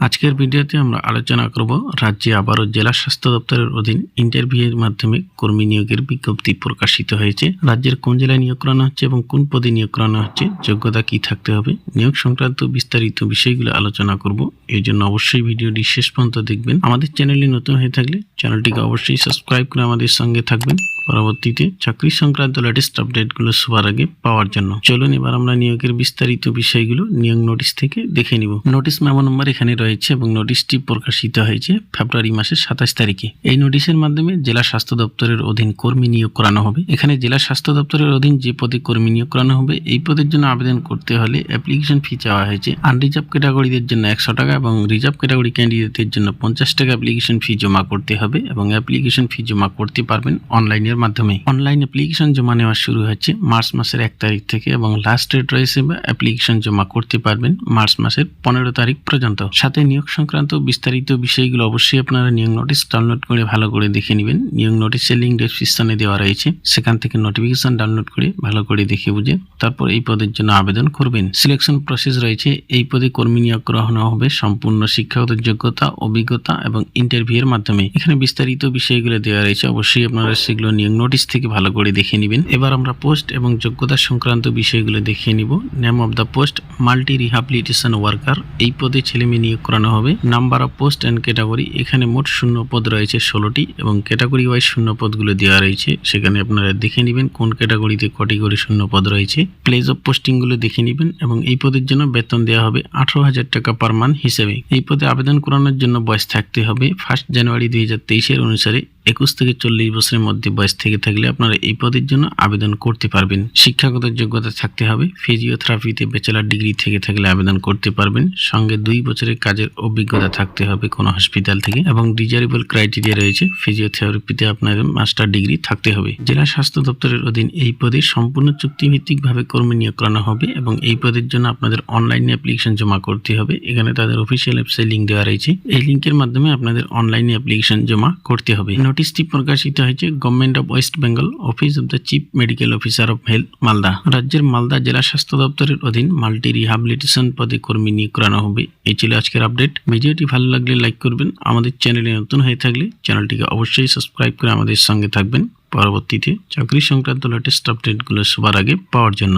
আজকের ভিডিওতে আমরা আলোচনা করব রাজ্যে আবারও জেলা স্বাস্থ্য দপ্তরের অধীন ইন্টারভিউয়ের মাধ্যমে কর্মী নিয়োগের বিজ্ঞপ্তি প্রকাশিত হয়েছে। রাজ্যের কোন জেলায় নিয়োগ করানো হচ্ছে এবং কোন পদে নিয়োগ করানো হচ্ছে, যোগ্যতা কি থাকতে হবে, নিয়োগ সংক্রান্ত বিস্তারিত বিষয়গুলো আলোচনা করব। এই জন্য অবশ্যই ভিডিওটি শেষ পর্যন্ত দেখবেন। আমাদের চ্যানেলে নতুন হয়ে থাকলে চ্যানেলটিকে অবশ্যই সাবস্ক্রাইব করে আমাদের সঙ্গে থাকবেন। পরবর্তীতে চাকরি সংক্রান্ত লেটেস্ট আপডেটগুলো সবার আগে পাওয়ার জন্য। চলুন এবার আমরা নিয়োগের বিস্তারিত বিষয়গুলো নিয়োগ নোটিশ থেকে দেখে নিব। নোটিশ মেমো নম্বর এখানে রয়েছে এবং নোটিশটি প্রকাশিত হয়েছে ফেব্রুয়ারি মাসের সাতাশ তারিখে। এই নোটিশের মাধ্যমে জেলা স্বাস্থ্য দপ্তরের অধীন কর্মী নিয়োগ করানো হবে। এখানে জেলা স্বাস্থ্য দপ্তরের অধীন যে পদে কর্মী নিয়োগ করানো হবে, এই পদের জন্য আবেদন করতে হলে অ্যাপ্লিকেশন ফি চাওয়া হয়েছে। আনরিজার্ভ ক্যাটাগরিদের জন্য একশো টাকা এবং রিজার্ভ ক্যাটাগরি ক্যান্ডিডেটদের জন্য পঞ্চাশ টাকা অ্যাপ্লিকেশন ফি জমা করতে হবে এবং অ্যাপ্লিকেশন ফি জমা করতে পারবেন অনলাইনের মাধ্যমে অনলাইন অ্যাপ্লিকেশন জমা নেওয়া শুরু হচ্ছে মার্চ মাসের এক তারিখ থেকে এবং লাস্ট ডেট রয়েছে অ্যাপ্লিকেশন জমা করতে পারবেন মার্চ মাসের পনেরো তারিখ পর্যন্ত। সাথে নিয়োগ সংক্রান্ত বিস্তারিত বিষয়গুলো অবশ্যই আপনারা নিয়োগ নোটিশ ডাউনলোড করে ভালো করে দেখে নেবেন। নিয়োগ নোটিশের লিঙ্ক ডেসক্রিপশনে দেওয়া রয়েছে। সেখান থেকে নোটিফিকেশন ডাউনলোড করে ভালো করে দেখে বুঝে তারপর এই পদের জন্য আবেদন করবেন। সিলেকশন প্রসেস রয়েছে। এই পদে কর্মী নিয়োগ গ্রহণ হবে সম্পূর্ণ শিক্ষাগত যোগ্যতা, অভিজ্ঞতা এবং ইন্টারভিউ এর মাধ্যমে। এখানে বিস্তারিত বিষয়গুলো দেওয়া রয়েছে। অবশ্যই আপনারা সেগুলো নিয়োগ নোটিশ থেকে ভালো করে দেখে নেবেন। এবার আমরা পোস্ট এবং যোগ্যতা সংক্রান্ত বিষয়গুলো দেখে নিব। Name of the post multi rehabilitation worker এই পদে ছেলে মেয়ে নিয়োগ করানো হবে। Number of post and category এখানে মোট শূন্য পদ রয়েছে ষোলোটি এবং ক্যাটাগরি ওয়াইজ শূন্য পদগুলো দেওয়া রয়েছে। সেখানে আপনারা দেখে নেবেন কোন ক্যাটাগরিতে কটি করে শূন্য পদ রয়েছে। প্লেস অফ পোস্টিংগুলো দেখে নেবেন এবং এই পদের জন্য বেতন দেওয়া হবে আঠারো হাজার টাকা পার মান্থ হিসেবে। এই পদে আবেদন করানোর জন্য বয়স থাকতে হবে। ফার্স্ট জানুয়ারি দুই হাজার তেইশের অনুসারে একুশ থেকে চল্লিশ বছরের মধ্যে বয়স থেকে থাকলে আপনারা এই পদের জন্য আবেদন করতে পারবেন। শিক্ষাগত যোগ্যতা থাকতে হবে। ফিজিওথেরাপিতে ব্যাচেলার ডিগ্রি থেকে থাকলে আবেদন করতে পারবেন। সঙ্গে দুই বছরের কাজের অভিজ্ঞতা থাকতে হবে কোনো হসপিটাল থেকে এবং ডিজারেবল ক্রাইটেরিয়া রয়েছে। ফিজিওথেরাপিতে আপনাদের মাস্টার ডিগ্রি থাকতে হবে। জেলা স্বাস্থ্য দপ্তরের অধীন এই পদে সম্পূর্ণ চুক্তিভিত্তিকভাবে কর্মী নিয়োগ করানো হবে এবং এই পদের জন্য আপনাদের অনলাইনে অ্যাপ্লিকেশন জমা করতে হবে। এখানে তাদের অফিসিয়াল ওয়েবসাইট লিঙ্ক দেওয়া রয়েছে। এই লিঙ্কের মাধ্যমে আপনাদের অনলাইনে অ্যাপ্লিকেশন জমা করতে হবে। নোটিশটি প্রকাশিত হয়েছে। Government of West Bengal office of the chief medical officer of health Malda রাজ্যের মালদা জেলা স্বাস্থ্য দপ্তরের অধীন মাল্টি রিহাবিলিটেশন পদে কর্মী নিয়োগ করানো হবে এই ছিল আজকের আপডেট ভিডিওটি ভালো লাগলে লাইক করবেন। আমাদের চ্যানেলে নতুন হয়ে থাকলে চ্যানেলটিকে অবশ্যই সাবস্ক্রাইব করে আমাদের সঙ্গে থাকবেন। পরবর্তীতে চাকরি সংক্রান্ত লেটেস্ট আপডেটগুলো সবার আগে পাওয়ার জন্য।